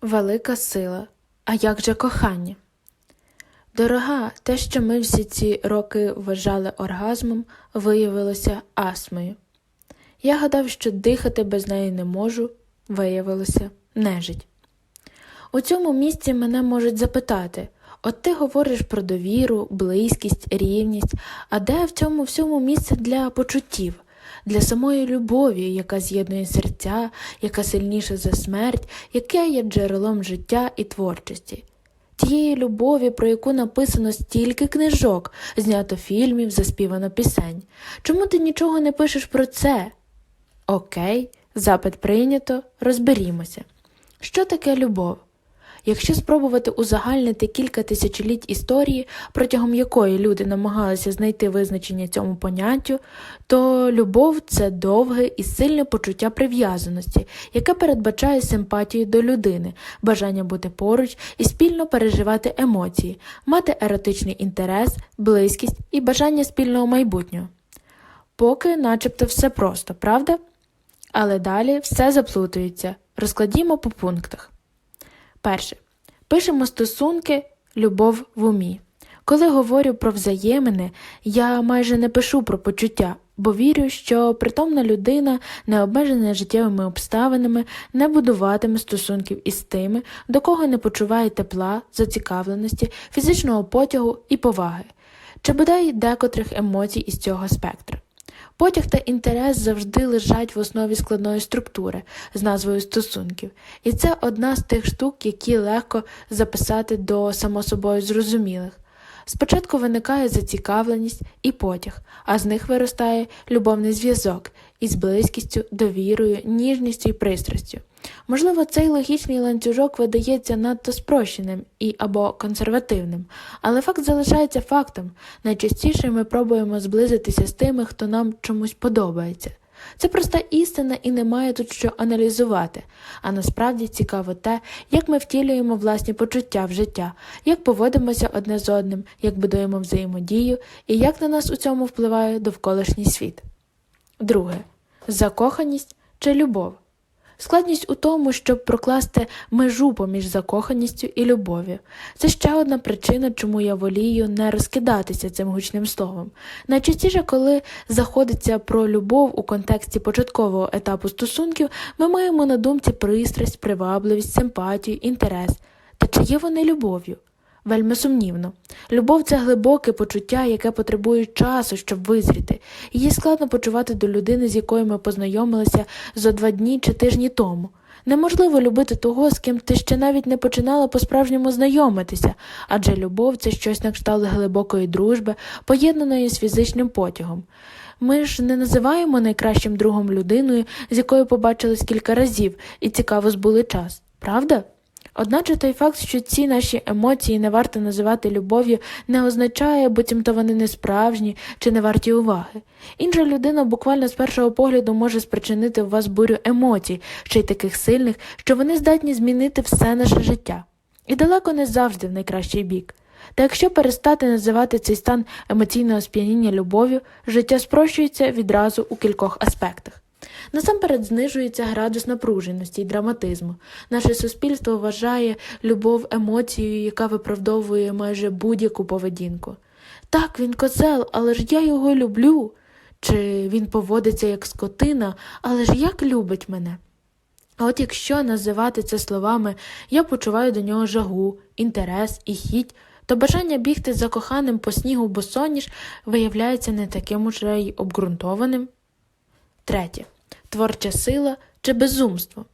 Велика сила. А як же кохання? Дорога, те, що ми всі ці роки вважали оргазмом, виявилося астмою. Я гадав, що дихати без неї не можу, виявилося нежить. У цьому місці мене можуть запитати от ти говориш про довіру, близькість, рівність, а де в цьому всьому місце для почуттів, для самої любові, яка з'єднує серця, яка сильніша за смерть, яке є джерелом життя і творчості? Тієї любові, про яку написано стільки книжок, знято фільмів, заспівано пісень. Чому ти нічого не пишеш про це? Окей, запит прийнято, розберімося. Що таке любов? Якщо спробувати узагальнити кілька тисячоліть історії, протягом якої люди намагалися знайти визначення цьому поняттю, то любов це довге і сильне почуття прив'язаності, яке передбачає симпатію до людини, бажання бути поруч і спільно переживати емоції, мати еротичний інтерес, близькість і бажання спільного майбутнього. Поки начебто все просто, правда? Але далі все заплутується. Розкладімо по пунктах. Перше. Пишемо стосунки, любов в умі. Коли говорю про взаємини, я майже не пишу про почуття, бо вірю, що притомна людина, не обмежена життєвими обставинами, не будуватиме стосунків із тими, до кого не почуває тепла, зацікавленості, фізичного потягу і поваги, чи бодай декотрих емоцій із цього спектра. Потяг та інтерес завжди лежать в основі складної структури з назвою стосунків, і це одна з тих штук, які легко записати до само собою зрозумілих. Спочатку виникає зацікавленість і потяг, а з них виростає любовний зв'язок із близькістю, довірою, ніжністю і пристрастю. Можливо, цей логічний ланцюжок видається надто спрощеним і або консервативним, але факт залишається фактом. Найчастіше ми пробуємо зблизитися з тими, хто нам чомусь подобається. Це проста істина і немає тут що аналізувати, а насправді цікаво те, як ми втілюємо власні почуття в життя, як поводимося одне з одним, як будуємо взаємодію і як на нас у цьому впливає довколишній світ. Друге закоханість чи любов. Складність у тому, щоб прокласти межу поміж закоханістю і любов'ю. Це ще одна причина, чому я волію не розкидатися цим гучним словом. Найчастіше, коли заходиться про любов у контексті початкового етапу стосунків, ми маємо на думці пристрасть, привабливість, симпатію, інтерес. Та чи є вони любов'ю? Вельми сумнівно. Любов це глибоке почуття, яке потребує часу, щоб визріти. Її складно почувати до людини, з якою ми познайомилися зо два дні чи тижні тому. Неможливо любити того, з ким ти ще навіть не починала по-справжньому знайомитися, адже любов це щось на кшталт глибокої дружби, поєднаної з фізичним потягом. Ми ж не називаємо найкращим другом людиною, з якою побачились кілька разів і цікаво збули час, правда? Одначе той факт, що ці наші емоції не варто називати любов'ю, не означає, буцімто вони не справжні чи не варті уваги. Інша людина буквально з першого погляду може спричинити в вас бурю емоцій, ще й таких сильних, що вони здатні змінити все наше життя. І далеко не завжди в найкращий бік. Та якщо перестати називати цей стан емоційного сп'яніння любов'ю, життя спрощується відразу у кількох аспектах. Насамперед знижується градус напруженості і драматизму. Наше суспільство вважає любов емоцією, яка виправдовує майже будь-яку поведінку. Так, він козел, але ж я його люблю. Чи він поводиться як скотина, але ж як любить мене? А от якщо називати це словами я почуваю до нього жагу, інтерес і хіть, то бажання бігти за коханим по снігу босоніж виявляється не таким уже й обґрунтованим. Третє творча сила чи безумство.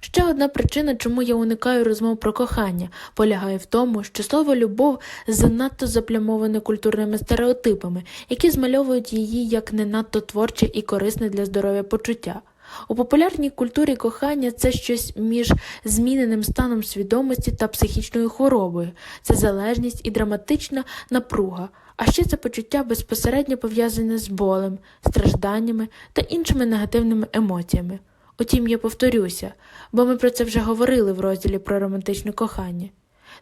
Ще одна причина, чому я уникаю розмов про кохання, полягає в тому, що слово любов занадто заплямоване культурними стереотипами, які змальовують її як не надто творче і корисне для здоров'я почуття. У популярній культурі кохання це щось між зміненим станом свідомості та психічною хворобою, це залежність і драматична напруга, а ще це почуття безпосередньо пов'язане з болем, стражданнями та іншими негативними емоціями. Утім, я повторюся, бо ми про це вже говорили в розділі про романтичне кохання.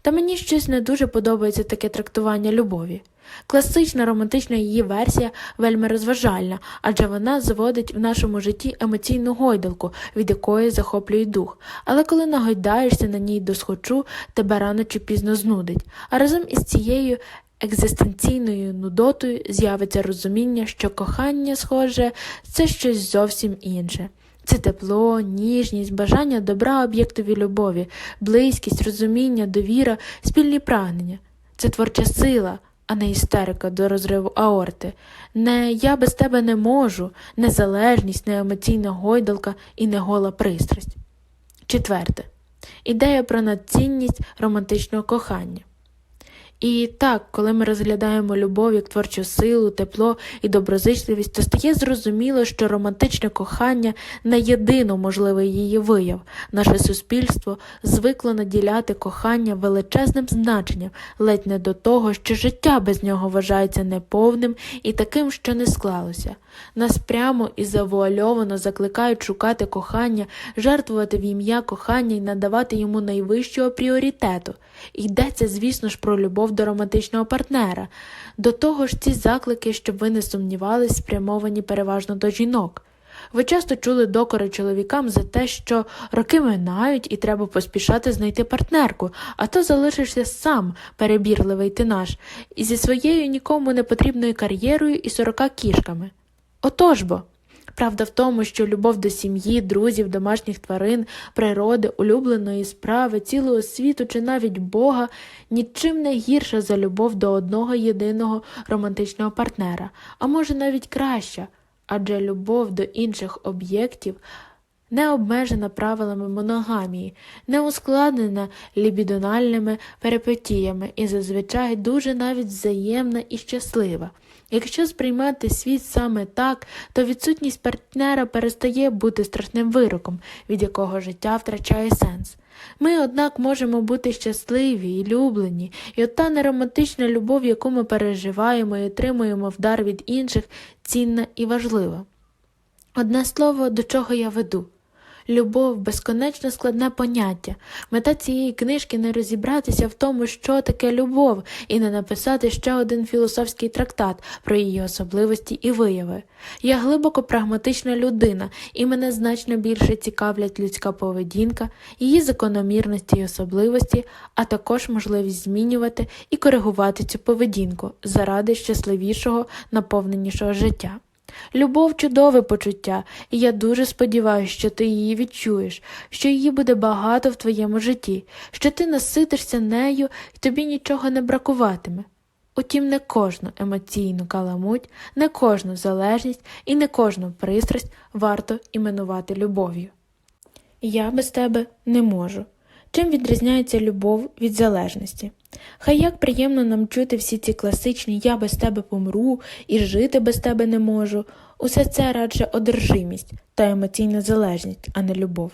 Та мені щось не дуже подобається таке трактування любові. Класична романтична її версія вельми розважальна, адже вона заводить в нашому житті емоційну гойдалку, від якої захоплює дух. Але коли нагойдаєшся на ній досхочу, тебе рано чи пізно знудить. А разом із цією екзистенційною нудотою з'явиться розуміння, що кохання, схоже, це щось зовсім інше. Це тепло, ніжність, бажання добра об'єктові любові, близькість, розуміння, довіра, спільні прагнення. Це творча сила, а не істерика до розриву аорти. Не я без тебе не можу, не залежність, не емоційна гойдалка і не гола пристрасть. Четверте. Ідея про надцінність романтичного кохання. І так, коли ми розглядаємо любов як творчу силу, тепло і доброзичливість, то стає зрозуміло, що романтичне кохання не єдино можливий її вияв. Наше суспільство звикло наділяти кохання величезним значенням, ледь не до того, що життя без нього вважається неповним і таким, що не склалося. Нас прямо і завуальовано закликають шукати кохання, жертвувати в ім'я кохання і надавати йому найвищого пріоритету. Йдеться, звісно ж, про любов до романтичного партнера. До того ж, ці заклики, щоб ви не сумнівались, спрямовані переважно до жінок. Ви часто чули докори чоловікам за те, що роки минають і треба поспішати знайти партнерку, а то залишишся сам, перебірливий ти наш, і зі своєю нікому не потрібною кар'єрою і сорока кішками. Отож бо. Правда в тому, що любов до сім'ї, друзів, домашніх тварин, природи, улюбленої справи, цілого світу чи навіть Бога нічим не гірша за любов до одного єдиного романтичного партнера, а може навіть краща, адже любов до інших об'єктів не обмежена правилами моногамії, не ускладнена лібідональними перипетіями і зазвичай дуже навіть взаємна і щаслива. Якщо сприймати світ саме так, то відсутність партнера перестає бути страшним вироком, від якого життя втрачає сенс. Ми, однак, можемо бути щасливі і люблені, і от та неромантична любов, яку ми переживаємо і отримуємо в дар від інших, цінна і важлива. Одне слово, до чого я веду. Любов безконечно складне поняття. Мета цієї книжки не розібратися в тому, що таке любов, і не написати ще один філософський трактат про її особливості і вияви. Я глибоко прагматична людина, і мене значно більше цікавлять людська поведінка, її закономірності і особливості, а також можливість змінювати і коригувати цю поведінку заради щасливішого, наповненішого життя. Любов чудове почуття, і я дуже сподіваюся, що ти її відчуєш, що її буде багато в твоєму житті, що ти наситишся нею і тобі нічого не бракуватиме. Утім, не кожну емоційну каламуть, не кожну залежність і не кожну пристрасть варто іменувати любов'ю. Я без тебе не можу. Чим відрізняється любов від залежності? Хай як приємно нам чути всі ці класичні Я без тебе помру і жити без тебе не можу. Усе це радше одержимість та емоційна залежність, а не любов.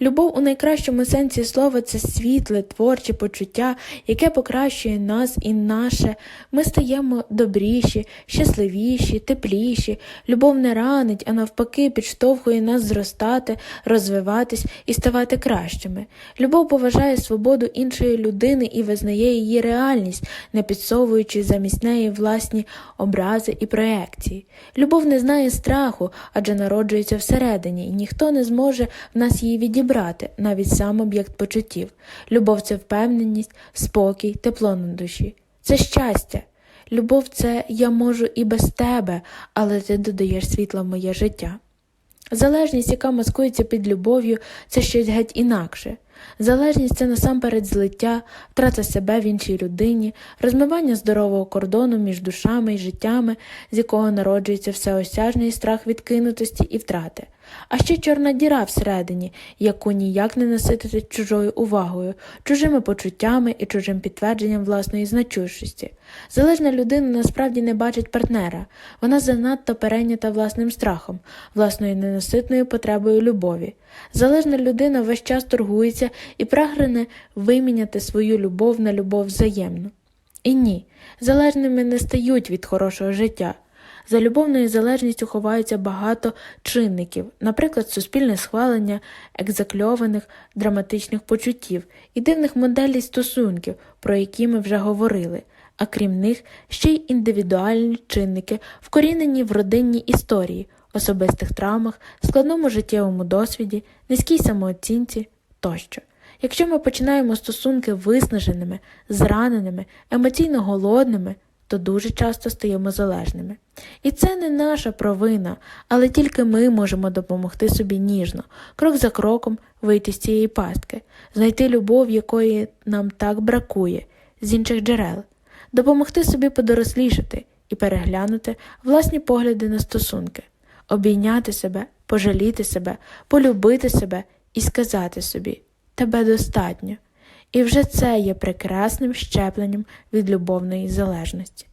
Любов у найкращому сенсі слова це світле, творче почуття, яке покращує нас і наше. Ми стаємо добріші, щасливіші, тепліші. Любов не ранить, а навпаки, підштовхує нас зростати, розвиватись і ставати кращими. Любов поважає свободу іншої людини і визнає її реальність, не підсовуючи замість неї власні образи і проекції. Любов не знає страху, адже народжується всередині, і ніхто не зможе в нас її відібрати, навіть сам об'єкт почуттів. Любов це впевненість, спокій, тепло на душі. Це щастя. Любов це я можу і без тебе, але ти додаєш світла в моє життя. Залежність, яка маскується під любов'ю, це щось геть інакше. Залежність це насамперед злиття, втрата себе в іншій людині, розмивання здорового кордону між душами і життями, з якого народжується всеосяжний страх відкинутості і втрати. А ще чорна діра всередині, яку ніяк не наситити чужою увагою, чужими почуттями і чужим підтвердженням власної значущості. Залежна людина насправді не бачить партнера, вона занадто перейнята власним страхом, власною ненаситною потребою любові. Залежна людина весь час торгується і прагне виміняти свою любов на любов взаємну. І ні, залежними не стають від хорошого життя. За любовною залежністю ховаються багато чинників, наприклад, суспільне схвалення екзакльованих драматичних почуттів і дивних моделей стосунків, про які ми вже говорили, а крім них ще й індивідуальні чинники, вкорінені в родинній історії, особистих травмах, складному життєвому досвіді, низькій самооцінці тощо. Якщо ми починаємо стосунки виснаженими, зраненими, емоційно голодними, то дуже часто стаємо залежними. І це не наша провина, але тільки ми можемо допомогти собі ніжно, крок за кроком вийти з цієї пастки, знайти любов, якої нам так бракує, з інших джерел, допомогти собі подорослішати і переглянути власні погляди на стосунки, обійняти себе, пожаліти себе, полюбити себе і сказати собі тебе достатньо. І вже це є прекрасним щепленням від любовної залежності.